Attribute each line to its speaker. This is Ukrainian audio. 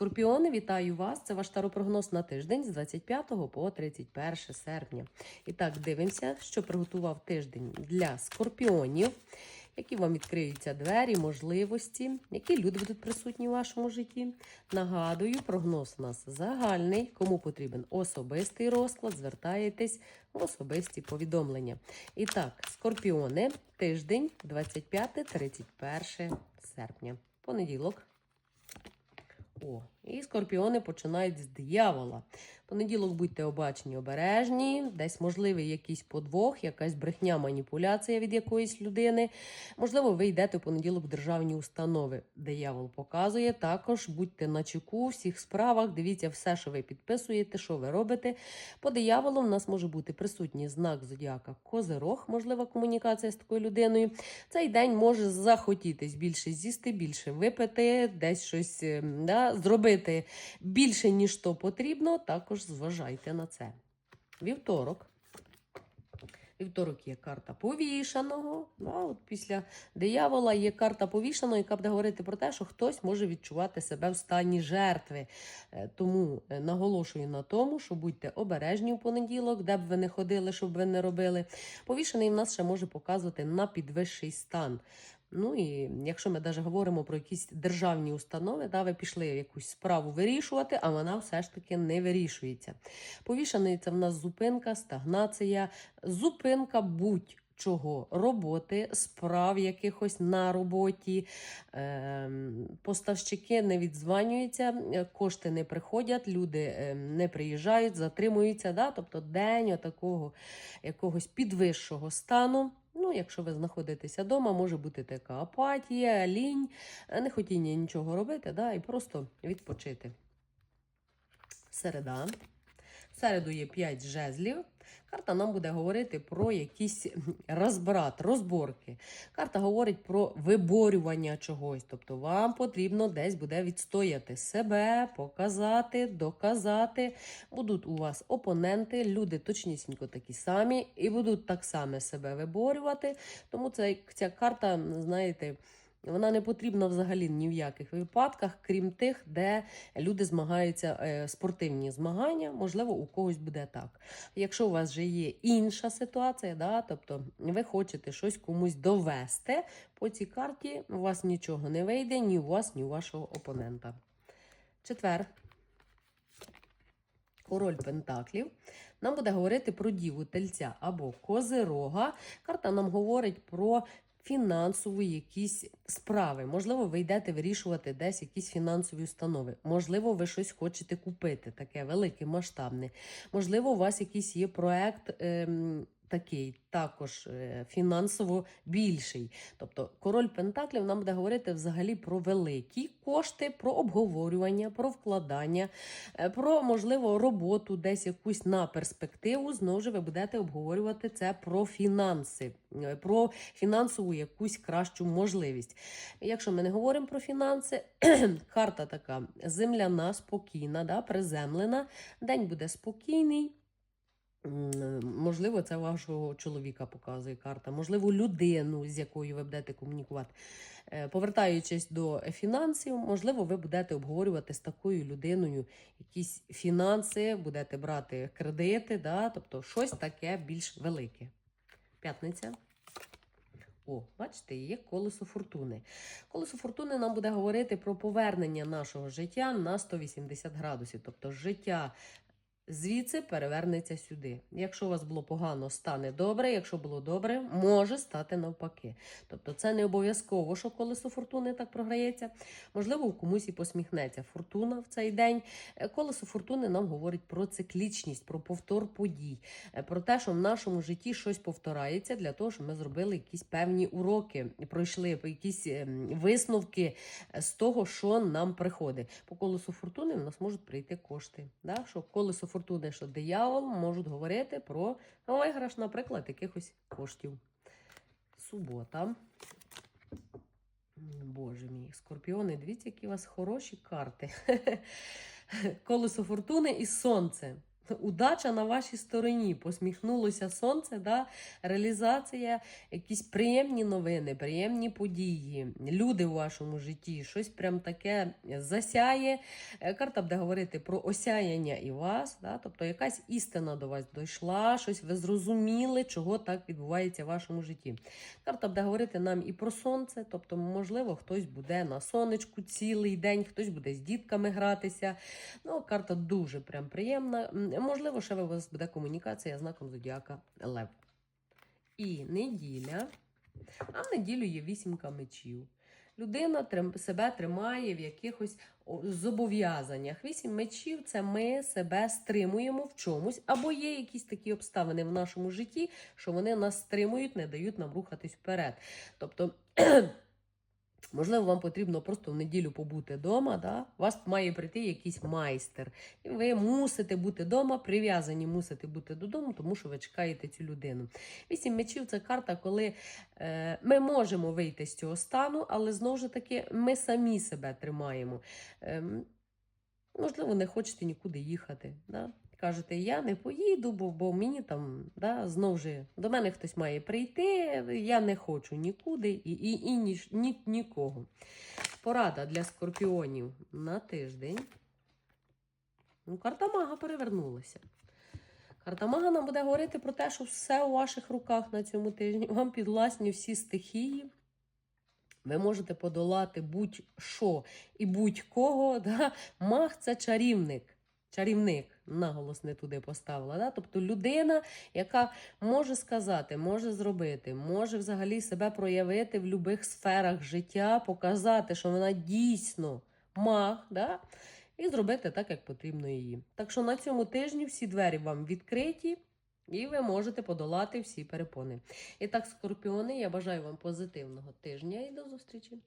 Speaker 1: Скорпіони, вітаю вас! Це ваш таропрогноз на тиждень з 25 по 31 серпня. І так, дивимося, що приготував тиждень для скорпіонів, які вам відкриються двері, можливості, які люди будуть присутні у вашому житті. Нагадую, прогноз у нас загальний. Кому потрібен особистий розклад, звертаєтесь в особисті повідомлення. І так, скорпіони, тиждень 25-31 серпня. Понеділок. О, і скорпіони починають з диявола. Понеділок будьте обачені, обережні, десь можливий якийсь подвох, якась брехня, маніпуляція від якоїсь людини. Можливо, ви йдете в понеділок в державні установи. Диявол показує. Також будьте на чеку у всіх справах. Дивіться все, що ви підписуєте, що ви робите. По дияволу в нас може бути присутній знак зодіака Козирог, можлива комунікація з такою людиною. Цей день може захотітись більше з'їсти, більше випити, десь щось ем, да, зробити більше, ніж то потрібно. Також зважайте на це. Вівторок. Вівторок є карта повішаного. Да, от після диявола є карта повішаного, яка буде говорити про те, що хтось може відчувати себе в стані жертви. Е, Тому е, наголошую на тому, що будьте обережні у понеділок, де б ви не ходили, щоб ви не робили. Повішений в нас ще може показувати на підвищий стан. Ну і якщо ми навіть говоримо про якісь державні установи, да, ви пішли якусь справу вирішувати, а вона все ж таки не вирішується. Повішаний це в нас зупинка, стагнація, зупинка будь-чого, роботи, справ якихось на роботі. Ем, Поставщики не відзванюються, кошти не приходять, люди ем, не приїжджають, затримуються. Да? Тобто день такого якогось підвищого стану. Ну, якщо ви знаходитеся вдома, може бути така апатія, лінь, е, нехотіння нічого робити, да, і просто відпочити. Середа. Середу є 5 жезлів. Карта нам буде говорити про якийсь розбрат, розборки. Карта говорить про виборювання чогось. Тобто вам потрібно десь буде відстояти себе, показати, доказати. Будуть у вас опоненти, люди точнісінько такі самі, і будуть так само себе виборювати. Тому це, ця карта, знаєте, вона не потрібна взагалі ні в яких випадках, крім тих, де люди змагаються е, спортивні змагання. Можливо, у когось буде так. Якщо у вас вже є інша ситуація, да, тобто ви хочете щось комусь довести, по цій карті у вас нічого не вийде, ні у вас, ні у вашого опонента. Четвер. Король Пентаклів нам буде говорити про діву тельця або козирога. Карта нам говорить про фінансові якісь справи. Можливо, ви йдете вирішувати десь якісь фінансові установи. Можливо, ви щось хочете купити, таке велике, масштабне. Можливо, у вас якийсь є проект. Ем, Такий також е, фінансово більший. Тобто король Пентаклів нам буде говорити взагалі про великі кошти, про обговорювання, про вкладання, е, про можливо роботу, десь якусь на перспективу. Знову ж ви будете обговорювати це про фінанси, е, про фінансову якусь кращу можливість. Якщо ми не говоримо про фінанси, карта така земляна, спокійна, да, приземлена. День буде спокійний. М, Можливо, це вашого чоловіка показує карта, можливо, людину, з якою ви будете комунікувати. Е, Повертаючись до фінансів, можливо, ви будете обговорювати з такою людиною якісь фінанси, будете брати кредити, да? тобто щось таке більш велике. П'ятниця. О, бачите, є колесо фортуни. Колесо фортуни нам буде говорити про повернення нашого життя на 180 градусів. Тобто життя звідси перевернеться сюди. Якщо у вас було погано, стане добре. Якщо було добре, може стати навпаки. Тобто, це не обов'язково, що колесо фортуни так програється. Можливо, у комусь і посміхнеться фортуна в цей день. Е, Колесо фортуни нам говорить про циклічність, про повтор подій, е, про те, що в нашому житті щось повторяється для того, щоб ми зробили якісь певні уроки, пройшли якісь ем, висновки е, з того, що нам приходить. По колесу фортуни в нас можуть прийти кошти. Да? Що колесо фортуни, що диявол можуть говорити про виграш, наприклад, якихось коштів. Субота. Боже мій, скорпіони, дивіться, які у вас хороші карти. Колесо фортуни і сонце. Удача на вашій стороні. Посміхнулося сонце, да? реалізація, якісь приємні новини, приємні події, люди у вашому житті, щось прям таке засяє. Е, Карта буде говорити про осяяння і вас, да? тобто якась істина до вас дійшла, щось ви зрозуміли, чого так відбувається в вашому житті. Карта буде говорити нам і про сонце, тобто, можливо, хтось буде на сонечку цілий день, хтось буде з дітками гратися. Ну, карта дуже прям приємна. Можливо, ще у вас буде комунікація знаком зодіака Лев. І неділя. А в неділю є вісімка мечів. Людина себе тримає в якихось зобов'язаннях. Вісім мечів це ми себе стримуємо в чомусь, або є якісь такі обставини в нашому житті, що вони нас стримують, не дають нам рухатись вперед. Тобто, можливо, вам потрібно просто в неділю побути вдома. Да? Вас має прийти якийсь майстер. І ви мусите бути вдома, прив'язані мусите бути додому, тому що ви чекаєте цю людину. Вісім мечів це карта, коли е, ми можемо вийти з цього стану, але знову ж таки ми самі себе тримаємо. Ем, можливо, не хочете нікуди їхати. Да? Кажете, я не поїду, бо, бо мені там да, знову ж до мене хтось має прийти, я не хочу нікуди і, і, і ні, ні, нікого. Порада для скорпіонів на тиждень. Ну, карта мага перевернулася. Карта мага нам буде говорити про те, що все у ваших руках на цьому тижні. Вам підвласні всі стихії. Ви можете подолати будь-що і будь-кого. Да? Маг це чарівник. Чарівник, наголос не туди поставила. Да? Тобто людина, яка може сказати, може зробити, може взагалі себе проявити в будь-яких сферах життя, показати, що вона дійсно маг, да? і зробити так, як потрібно її. Так що на цьому тижні всі двері вам відкриті. І ви можете подолати всі перепони. І так, скорпіони, я бажаю вам позитивного тижня і до зустрічі!